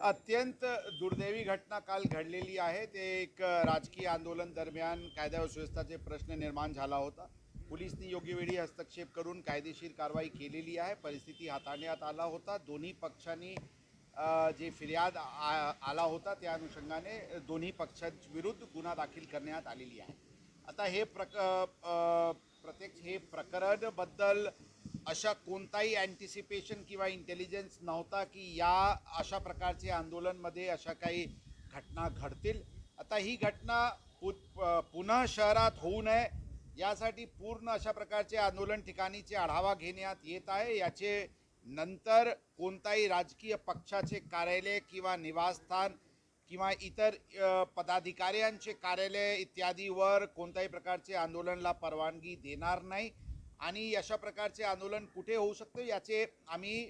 अत्यंत दुर्दैवी घटना काल घडलेली आहे. ते एक राजकीय आंदोलन दरम्यान कायदा व सुव्यवस्थाचे प्रश्न निर्माण झाला होता. पोलिसनी योग्य वेळी हस्तक्षेप करून कायदेशीर कारवाई केलेली आहे. परिस्थिती हाताळण्यात आला होता. दोन्ही पक्षांनी जे फिर्याद आ- आला होता त्या अनुषंगाने दोन्ही पक्षांविरुद्ध गुन्हा दाखल करण्यात आलेली आहे. आता हे प्रक प्रत्यक्ष हे प्रकरणबद्दल अशा कोणताही अँटिसिपेशन किंवा इंटेलिजन्स नव्हता की या अशा प्रकारचे आंदोलनमध्ये अशा काही घटना घडतील. आता ही घटना पु पुन्हा शहरात होऊ नये यासाठी पूर्ण अशा प्रकारचे आंदोलन ठिकाणीचे आढावा घेण्यात येत आहे. याचे नंतर कोणताही राजकीय पक्षाचे कार्यालय किंवा निवासस्थान किंवा इतर पदाधिकाऱ्यांचे कार्यालय इत्यादीवर कोणत्याही प्रकारचे आंदोलनला परवानगी देणार नाही. आणि अशा प्रकारचे आंदोलन कुठे होऊ शकतं याचे आम्ही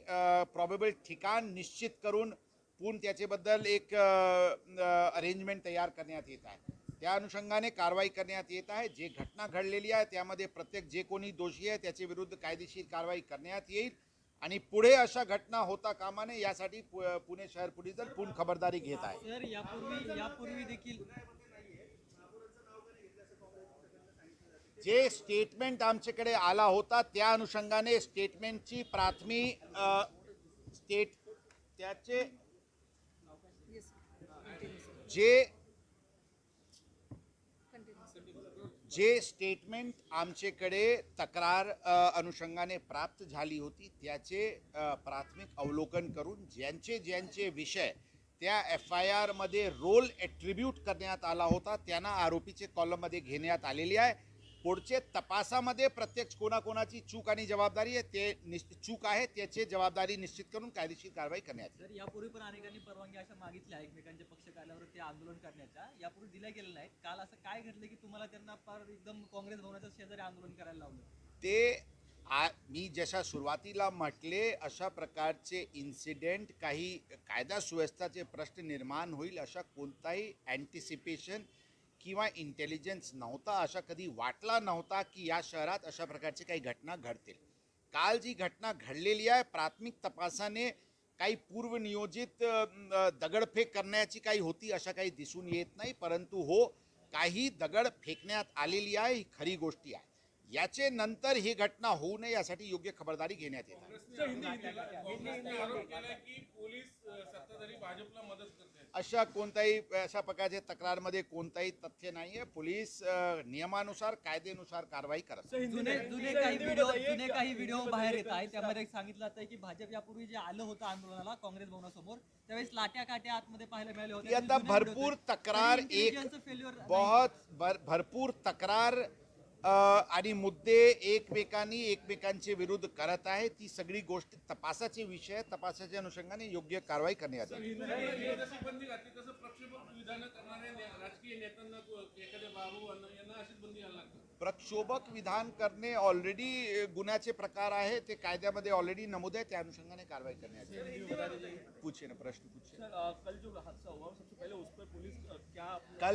प्रॉबेबल ठिकाण निश्चित करून पूर्ण त्याच्याबद्दल एक अरेंजमेंट तयार करण्यात येत आहे. त्या अनुषंगाने कारवाई करण्यात येत आहे. जे घटना घडलेली आहे त्यामध्ये प्रत्येक जे कोणी दोषी आहे त्याच्या विरुद्ध कायदेशीर कारवाई करण्यात येईल. आणि पुढे अशा घटना होता कामा नये यासाठी पुणे शहर पोलीस दल पूर्ण खबरदारी घेत आहे. सर यापूर्वी यापूर्वी देखील जे स्टेटमेंट आमच्याकडे आला होता त्या अनुषंगाने स्टेटमेंटची प्राथमिक स्टेट त्याचे जे जे स्टेटमेंट आमच्याकडे तक्रार अनुषंगाने प्राप्त झाली होती त्याचे प्राथमिक अवलोकन करून ज्यांचे ज्यांचे विषय त्या एफ आय आरमध्ये रोल ॲट्रिब्यूट करण्यात आला होता त्यांना आरोपीचे कॉलममध्ये घेण्यात आलेली आहे. पुढचे तपासामध्ये प्रत्यक्ष कोणाकोणाची चूक आणि जबाबदारी आहे ते निश्चित चूक आहे त्याची जबाबदारी निश्चित करून कायदेशीर कारवाई करण्यात. सर यापूर्वी पण अनेकांनी परवानगी अशा मागितल्या एकमेकांच्या पक्ष कार्यालयावर ते आंदोलन करण्याच्या. यापूर्वी दिल्या गेल्या नाहीत काल असं काय घडलं की तुम्हाला त्यांना फार एकदम काँग्रेस भवनाच्या शेजारी आंदोलन करायला लावलं? ते आ मी जशा सुरुवातीला म्हटले अशा प्रकारचे इन्सिडेंट काही कायदा सुव्यवस्थाचे प्रश्न निर्माण होईल अशा कोणताही अँटिसिपेशन किंवा इंटेलिजन्स नव्हता अशा कधी वाटला नव्हता की या शहरात अशा प्रकारची काही घटना घडतील. काल जी घटना घडलेली आहे प्राथमिक तपासाने काही पूर्वनियोजित दगडफेक करण्याची काही होती अशा काही दिसून येत नाही परंतु हो काही दगड फेकण्यात आलेली आहे ही खरी गोष्टी आहे. याचे नंतर ही घटना होऊ नये यासाठी योग्य खबरदारी घेण्यात येत आहे. अशा कोणताही अशा प्रकारच्या तक्रारमध्ये कोणताही तथ्य नाही आहे पोलीस नियमानुसार कायदेनुसार कारवाई करत आहे. जुने जुने काही व्हिडिओ जुने काही व्हिडिओ बाहेर येत आहेत. त्यामध्ये सांगितलं जातं की भाजप यापूर्वी जे आलं होतं आंदोलनाला काँग्रेस भवनासमोर त्यावेळेस लाट्या काट्या आतमध्ये पाहायला मिळाले होते. आता भरपूर तक्रार एक बहुत भर भरपूर तक्रार आणि मुद्दे एकमेकांनी एकमेकांचे विरुद्ध करत आहे. ती सगळी गोष्ट तपासाचे विषय. तपासाच्या अनुषंगाने योग्य कारवाई करण्यात तसं प्रक्षोभक विधानं करणे ऑलरेडी गुन्ह्याचे प्रकार आहे. ते कायद्यामध्ये ऑलरेडी नमूद आहे. त्या अनुषंगाने कारवाई करण्यात येईल पूछे ना प्रश्न पूछे. कल